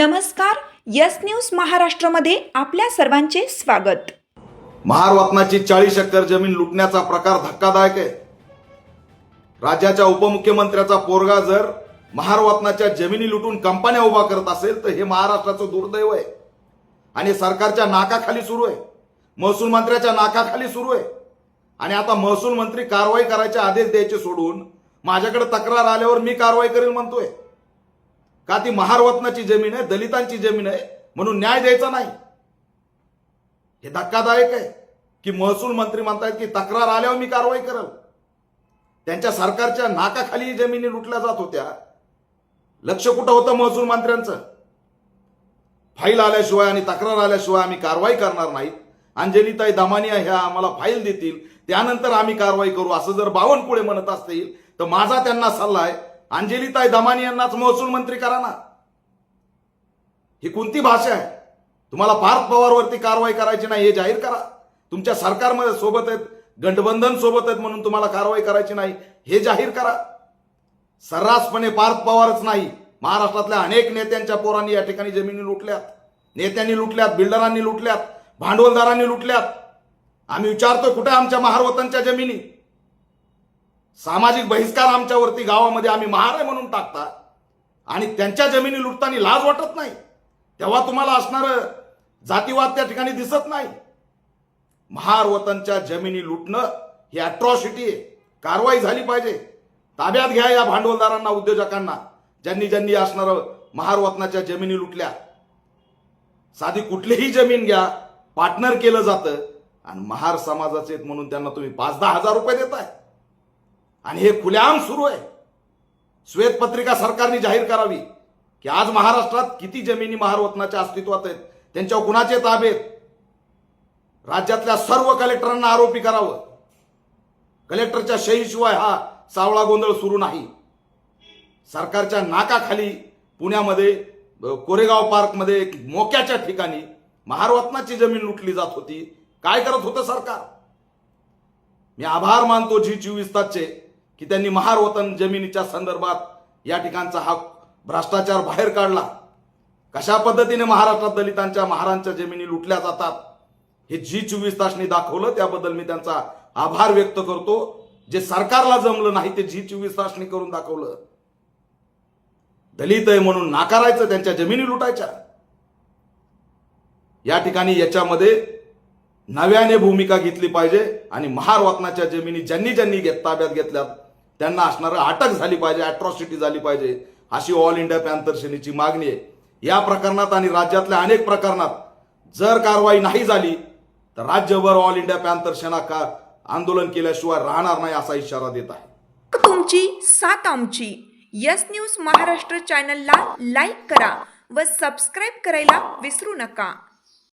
नमस्कार yes news महाराष्ट्रमध्ये आपल्या सर्वांचे स्वागत. महारत्नाची चाळीस एकर जमीन लुटण्याचा प्रकार धक्कादायक आहे. राज्याच्या उपमुख्यमंत्र्याचा पोरगा जर महारत्नाच्या जमिनी लुटून कंपन्या उभा करत असेल तर हे महाराष्ट्राचं दुर्दैव आहे. आणि सरकारच्या नाकाखाली सुरू आहे. महसूल मंत्र्याच्या नाकाखाली सुरू आहे. आणि आता महसूल मंत्री कारवाई करायचे आदेश द्यायचे सोडून माझ्याकडे तक्रार आल्यावर मी कारवाई करेल म्हणतोय. का ती महारत्नाची जमीन आहे दलितांची जमीन आहे म्हणून न्याय द्यायचा नाही? हे धक्कादायक आहे की महसूल मंत्री म्हणतायत की तक्रार आल्यावर मी कारवाई करल. त्यांच्या सरकारच्या नाकाखाली जमिनी लुटल्या जात होत्या. लक्ष कुठं होतं महसूल मंत्र्यांचं? फाईल आल्याशिवाय आणि तक्रार आल्याशिवाय आम्ही कारवाई करणार नाहीत. अंजलीताई दमानिया ह्या आम्हाला फाईल देतील त्यानंतर आम्ही कारवाई करू असं जर बावनकुळे म्हणत असतील तर माझा त्यांना सल्ला आहे अंजलीताई दमानियांनाच महसूल मंत्री करा ना. ही कोणती भाषा आहे? तुम्हाला पार्थ पवारवरती कारवाई करायची नाही हे जाहीर करा. तुमच्या सरकारमध्ये सोबत आहेत गठबंधन सोबत आहेत म्हणून तुम्हाला कारवाई करायची नाही हे जाहीर करा. सर्रासपणे पार्थ पवारच नाही महाराष्ट्रातल्या अनेक नेत्यांच्या पोरांनी या ठिकाणी जमिनी लुटल्यात. नेत्यांनी लुटल्यात बिल्डरांनी लुटल्यात भांडवलदारांनी लुटल्यात. आम्ही विचारतो कुठे आमच्या महारवतांच्या जमिनी? सामाजिक बहिष्कार आमच्यावरती गावामध्ये आम्ही महार आहे म्हणून टाकता आणि त्यांच्या जमिनी लुटताना लाज वाटत नाही. तेव्हा तुम्हाला असणारं जातीवाद त्या ठिकाणी दिसत नाही. महार वतनच्या जमिनी लुटणं ही अट्रॉसिटी आहे. कारवाई झाली पाहिजे. ताब्यात घ्या या भांडवलदारांना उद्योजकांना ज्यांनी ज्यांनी असणारं महार वतनाच्या जमिनी लुटल्या. साधी कुठलीही जमीन घ्या पार्टनर केलं जातं आणि महार समाजाचे म्हणून त्यांना तुम्ही पाच दहा हजार रुपये देताय. आणि हे खुलेआम सुरू आहे. श्वेतपत्रिका सरकारने जाहीर करावी की आज महाराष्ट्रात किती जमिनी महारवतनाच्या अस्तित्वात आहेत त्यांच्यावर कुणाचे ताबेत राज्यातल्या सर्व कलेक्टरांना आरोपी करावं. कलेक्टरच्या शहीशिवाय हा सावळा गोंधळ सुरू नाही. सरकारच्या नाकाखाली पुण्यामध्ये कोरेगाव पार्कमध्ये मोक्याच्या ठिकाणी महारवतनाची जमीन लुटली जात होती. काय करत होतं सरकार? मी आभार मानतो जी चोवीस तासचे. की त्यांनी महारवतन जमिनीच्या संदर्भात या ठिकाणचा हा भ्रष्टाचार बाहेर काढला. कशा पद्धतीने महाराष्ट्रात दलितांच्या महारांच्या जमिनी लुटल्या जातात हे जी चोवीस तासनी दाखवलं त्याबद्दल मी त्यांचा आभार व्यक्त करतो. जे सरकारला जमलं नाही ते जी चोवीस तासनी करून दाखवलं. दलित आहे म्हणून नाकारायचं त्यांच्या जमिनी लुटायच्या. या ठिकाणी याच्यामध्ये नव्याने भूमिका घेतली पाहिजे आणि महारवतनाच्या जमिनी ज्यांनी ज्यांनी घेत ताब्यात घेतल्यात त्यांना असणारं अटक झाली पाहिजे अट्रॉसिटी झाली पाहिजे अशी ऑल इंडिया पॅन्थर सेनेची मागणी आहे. या प्रकरणात आणि राज्यातल्या अनेक प्रकरणात जर कारवाई नाही झाली तर राज्यभर ऑल इंडिया पॅन्थर सेना का आंदोलन केल्याशिवाय राहणार नाही असा इशारा देत आहे. तुमची सात आमची. यस न्यूज महाराष्ट्र चॅनलला लाईक करा व सबस्क्राईब करायला विसरू नका.